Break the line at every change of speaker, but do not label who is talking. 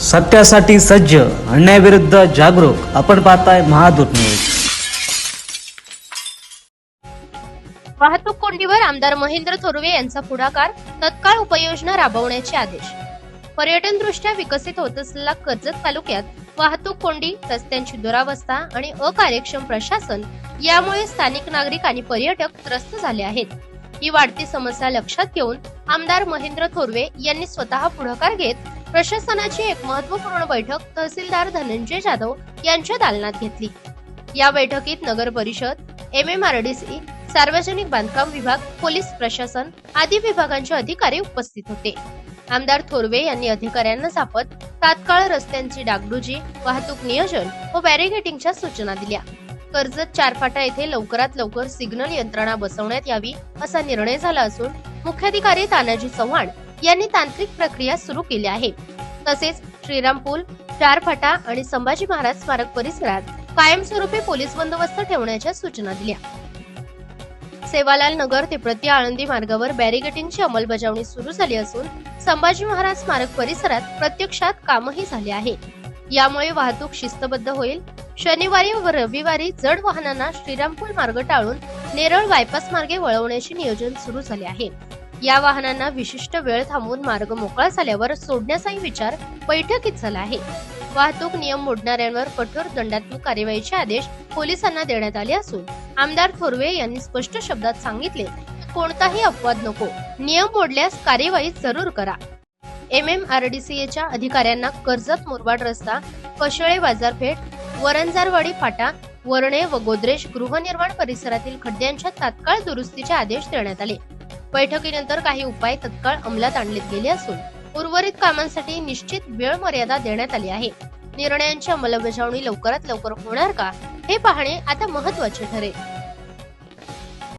सत्यासाठी सज्ज अन्यायाविरुद्ध जागरूक. आपण पाहताय महादूत न्यूज.
वाहतूक कोंडीवर आमदार महेंद्र थोरवे यांचा पुढाकार तत्काळ उपाययोजना राबवण्याचे आदेश. पर्यटन दृष्ट्या विकसित होत असलेला कर्जत तालुक्यात वाहतूक कोंडी रस्त्यांची दुरावस्था आणि अकार्यक्षम प्रशासन यामुळे स्थानिक नागरिक आणि पर्यटक त्रस्त झाले आहेत. ही वाढती समस्या लक्षात घेऊन आमदार महेंद्र थोरवे यांनी स्वतः पुढाकार घेत प्रशासनाची एक महत्त्वपूर्ण बैठक तहसीलदार धनंजय जाधव यांच्या दालनात घेतली. या बैठकीत नगर परिषद M M R D C सार्वजनिक बांधकाम विभाग पोलीस प्रशासन आदी विभागांचे अधिकारी उपस्थित होते. आमदार थोरवे यांनी अधिकाऱ्यांना सापत तात्काळ रस्त्यांची डागडुजी वाहतूक नियोजन व बॅरिगेटिंगच्या सूचना दिल्या. कर्जत चारफाटा येथे लवकरात लवकर सिग्नल यंत्रणा बसवण्यात यावी असा निर्णय झाला असून मुख्याधिकारी तानाजी चव्हाण यांनी तांत्रिक प्रक्रिया सुरू केली आहे तसेच श्रीराम पूल चारफाटा आणि संभाजी महाराज स्मारक परिसरात कायमस्वरूपी पोलीस बंदोबस्त ठेवण्याच्या सूचना दिल्या. सेवालाल नगर ते प्रति आळंदी मार्गावर बॅरिगेटिंगची अंमलबजावणी सुरू झाली असून संभाजी महाराज स्मारक परिसरात प्रत्यक्षात कामही झाले आहे. यामुळे वाहतूक शिस्तबद्ध होईल. शनिवारी व रविवारी जड वाहनांना श्रीरामपूल मार्ग टाळून नेरळ बायपास मार्गे वळवण्याचे नियोजन सुरू झाले आहे. या वाहनांना विशिष्ट वेळ थांबवून मार्ग मोकळा झाल्यावर सोडण्याचाही विचार बैठकीत झाला आहे. वाहतूक नियम मोडणाऱ्यांवर कठोर दंडात्मक कार्यवाहीचे आदेश पोलिसांना देण्यात आले असून आमदार थोरवे यांनी स्पष्ट शब्दात सांगितले कोणताही अपवाद नको. नियम मोडल्यास कार्यवाही जरूर करा. M M R D C एच्या अधिकाऱ्यांना कर्जत मुरबाड रस्ता कशळे बाजारपेठ वरंजारवाडी फाटा वरणे व गोदरेज गृहनिर्माण परिसरातील खड्ड्यांच्या तात्काळ दुरुस्तीचे आदेश देण्यात आले. बैठकीनंतर काही उपाय तत्काळ अंमलात आणले गेले असून उर्वरित कामांसाठी निश्चित वेळ मर्यादा देण्यात आली आहे. निर्णयांची अंमलबजावणी लवकरात लवकर होणार का हे पाहणे आता महत्त्वाचे ठरेल.